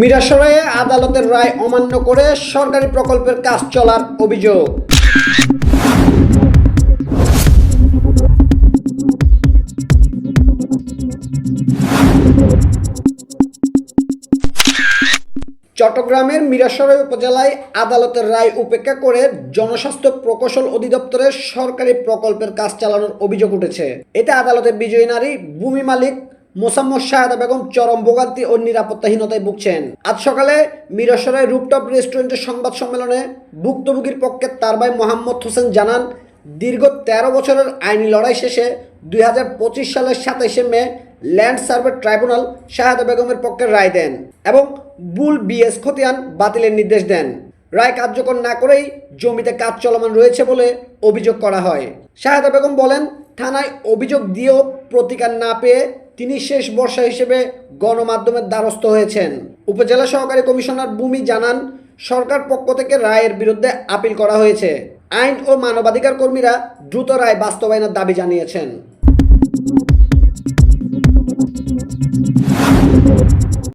মিরাসরায়ে আদালতের রায় অমান্য করে সরকারি প্রকল্পের কাজ চলার অভিযোগ। চট্টগ্রামের মিরাসরাই উপজেলায় আদালতের রায় উপেক্ষা করে জনস্বাস্থ্য প্রকৌশল অধিদপ্তরের সরকারি প্রকল্পের কাজ চালানোর অভিযোগ উঠেছে। এতে আদালতের বিজয়ী নারী, ভূমি মালিক মোসাম্মদ শাহাদা বেগম চরম ভোগান্তি ও নিরাপত্তাহীনতায় ভুগছেন। আজ সকালে মিরাসরাই রুপটপ রেস্টুরেন্টের সংবাদ সম্মেলনে ভুক্তভোগীর পক্ষে তার ভাই মোহাম্মদ হোসেন জানান, দীর্ঘ তেরো বছরের আইনি লড়াই শেষে দুই হাজার পঁচিশ সালের সাতাইশে মে ল্যান্ড সার্ভে ট্রাইব্যুনাল শাহাদা বেগমের পক্ষে রায় দেন এবং বুল বিএস খতিয়ান বাতিলের নির্দেশ দেন। রায় কার্যকর না করেই জমিতে কাজ চলমান রয়েছে বলে অভিযোগ করা হয়। শাহাদা বেগম বলেন, থানায় অভিযোগ দিয়েও প্রতিকার না পেয়ে তিনি শেষ বর্ষা হিসেবে গণমাধ্যমের দ্বারস্থ হয়েছেন। উপজেলা সহকারী কমিশনার ভূমি জানান, সরকার পক্ষ থেকে রায়ের বিরুদ্ধে আপিল করা হয়েছে। আইন ও মানবাধিকার কর্মীরা দ্রুত রায় বাস্তবায়নের দাবি জানিয়েছেন।